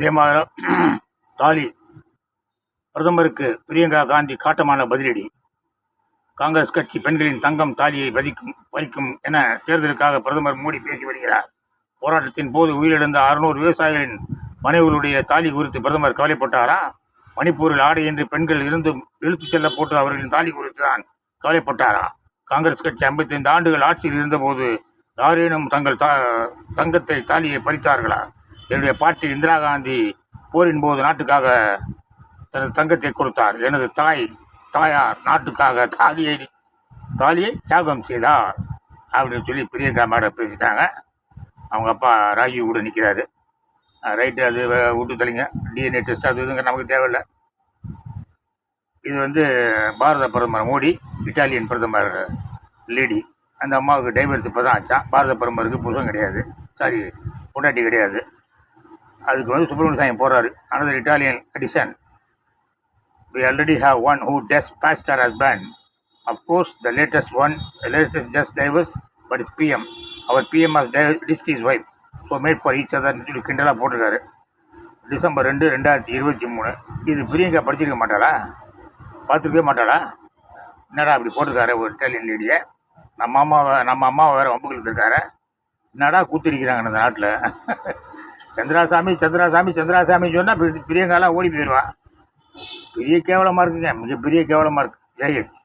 வந்தே தாலி. பிரதமருக்கு பிரியங்கா காந்தி காட்டமான பதிலடி. காங்கிரஸ் கட்சி பெண்களின் தங்கம் தாலியை பதிக்கும் பறிக்கும் என தேர்தலுக்காக பிரதமர் மோடி பேசி வருகிறார். போராட்டத்தின் போது உயிரிழந்த அறுநூறு விவசாயிகளின் மனைவிகளுடைய தாலி குறித்து பிரதமர் கவலைப்பட்டாரா? மணிப்பூரில் ஆடையின்றி பெண்கள் இருந்தும் இழுத்துச் செல்ல போட்டு அவர்களின் தாலி குறித்து தான் கவலைப்பட்டாரா? காங்கிரஸ் கட்சி ஐம்பத்தைந்து ஆண்டுகள் ஆட்சியில் இருந்தபோது யாரேனும் தங்கள் தா தங்கத்தை தாலியை பறித்தார்களா? என்னுடைய பாட்டி இந்திரா காந்தி போரின் போது நாட்டுக்காக தனது தங்கத்தை கொடுத்தார். எனது தாய் தாயார் நாட்டுக்காக தாலியை தாலியை தியாகம் செய்தார். அப்படின்னு சொல்லி பிரியங்கா மேடம் பேசிட்டாங்க. அவங்க அப்பா ராஜீவ் கூட நிற்கிறாரு ரைட்டு அது விட்டு தள்ளிங்க. டிஎன்ஏ டெஸ்ட் அது இதுங்க நமக்கு தேவையில்லை. இது வந்து பாரத பிரதமர் மோடி இட்டாலியன் பிரதமர் லேடி அந்த அம்மாவுக்கு டைவர்ஸ் இப்போ தான் ஆச்சான் பாரத பிரதமருக்கு புருஷன் கிடையாது. சாரி பொண்டாட்டி கிடையாது. அதுக்கு வந்து சுப்பிரமணிய சாமி போகிறாரு another Italian addition we already have one who despised her husband of course the latest one latest just divorce but is PM our PM has dissed his wife so made for each other சொல்லி கிண்டலாக போட்டிருக்காரு. December ரெண்டு ரெண்டாயிரத்தி இருபத்தி மூணு. இது பிரியங்கா படிச்சிருக்க மாட்டாளா? பார்த்துருக்கவே மாட்டாளா? என்னடா அப்படி போட்டிருக்காரு ஒரு இட்டாலியன் லேடியை நம்ம அம்மாவை நம்ம அம்மாவை வேறு வம்புகளுக்கு இருக்காரு என்னடா கூத்திருக்கிறாங்க இந்த நாட்டில்? சந்திராசாமி சந்திராசாமி சந்திராசாமி சொன்னால் பிரியங்காலாம் ஓடி போயிடுவா பெரிய கேவலமாக இருக்குங்க. மிகப்பெரிய கேவலமாக இருக்குது ஜெயஹிந்த்